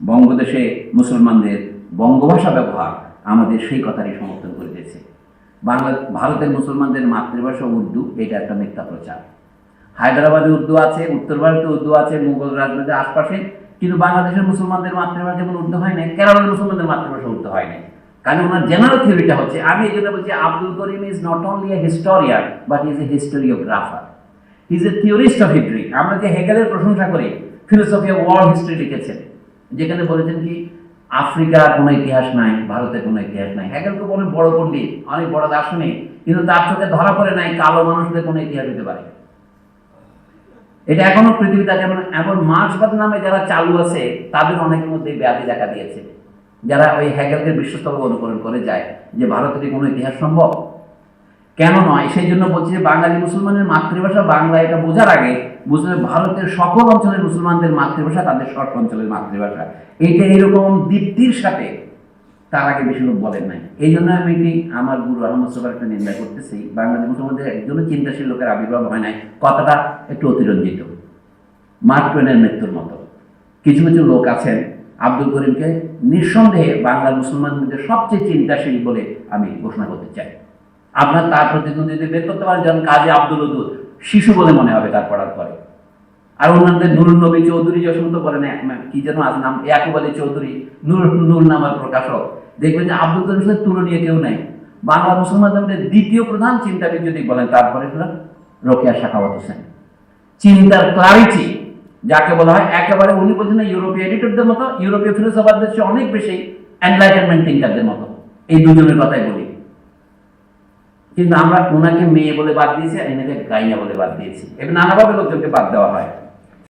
বঙ্গদেশে মুসলমানদের বঙ্গভাষা ব্যবহার আমাদের সেই কথারই সমর্থন করিতেছে বাংলা, ভারতের মুসলমানদের মাতৃভাষা উর্দু, এটা একটা মিথ্যা প্রচার। হায়দ্রাবাদে উর্দু আছে, উত্তর ভারতে উর্দু আছে, মুঘল রাজনীতির আশপাশে, কিন্তু বাংলাদেশের মুসলমানদের মাতৃভাষা যেমন উর্দু হয় না কেরলের মুসলমানদের মাতৃভাষা উর্দু হয় নাই। কারণ ওনার জেনারেল থিওরিটা হচ্ছে, আমি এই জন্য বলছি, Abdul Karim is not only a historian but is a historiographer is a theorist of history আমরা যে হেগেলের প্রশংসা করি ফিলোসফি অফ ওয়ার্ল্ড হিস্ট্রি লিখেছেন। যেখানে বলেছেন কি, আফ্রিকার কোনো ইতিহাস নাই, ভারতের কোনো ইতিহাস নাই। হেগেল তো বলেন বড় পণ্ডিত, অনেক বড় দার্শনিক, কিন্তু তার চোখে ধরা পড়ে নাই কালো মানুষদের কোনো ইতিহাস হতে পারে। এটা এখনও পৃথিবীতে যেমন এমন মার্ক্সবাদ নামে যারা চালু আছে, তাদের অনেকের মধ্যে ব্যাধি দেখা দিয়েছে। যারা ওই হ্যাগেলকে বিশ্বস্তভাবে অনুকরণ করে যায়, যে ভারতের কোনো ইতিহাস সম্ভব? কেন নয়? সেই জন্য বলছি যে বাঙালি মুসলমানের মাতৃভাষা বাংলা, এটা বোঝার আগে হবে ভারতের সকল অঞ্চলের মুসলমানদের মাতৃভাষা তাদের সব অঞ্চলের মাতৃভাষা। এইটা এরকম দীপ্তির সাথে তার আগে বেশি লোক বলেন নাই। এই জন্য আমি এটি আমার গুরু আহমদ সোফার একটা নিন্দা করতেছি। বাংলাদেশ মুসলমানদের একজনও চিন্তাশীল লোকের আবির্ভাব হয় নাই, কথাটা একটু অতিরঞ্জিত। মার্ক টোয়েনের মৃত্যুর মতো। কিছু কিছু লোক আছেন, আব্দুল করিমকে নিঃসন্দেহে বাংলার মুসলমানদের সবচেয়ে চিন্তাশীল বলে আমি ঘোষণা করতে চাই। আপনার তার প্রতিদ্বন্দ্বীতে বের করতে পারেন, যেমন কাজী আব্দুল উদুল শিশু বলে মনে হবে তার পড়ার পরে। আর অন্যান্যদের নুরুল নবী চৌধুরী যে সমস্ত বলেন কি যেন আজ নাম, ইয়াকুব আলী চৌধুরী, নূর নূর নামের প্রকাশক। দেখবেন যে আব্দুল সাথে তুলনীয় কেউ নাই। বাংলা মুসলমানদের দ্বিতীয় প্রধান চিন্তাবিদ যদি বলেন, তারপরে হলো রোকেয়া শাখাওয়াত হোসেন। চিন্তার ক্লারিটি যাকে বলা হয়, একেবারে উনি বলছেন ইউরোপীয় এডিটরদের মতো, ইউরোপীয় ফিলোসফারদের চেয়ে অনেক বেশি এনলাইটেনমেন্ট থিঙ্কারদের মতো। এই দুজনের কথাই বলি কিন্তু আমরা ওনাকে মেয়ে বলে বাদ দিয়েছি আর এনাকে গাইয়া বলে বাদ দিয়েছি। এবার নানাভাবে লোকজনকে বাদ দেওয়া হয়।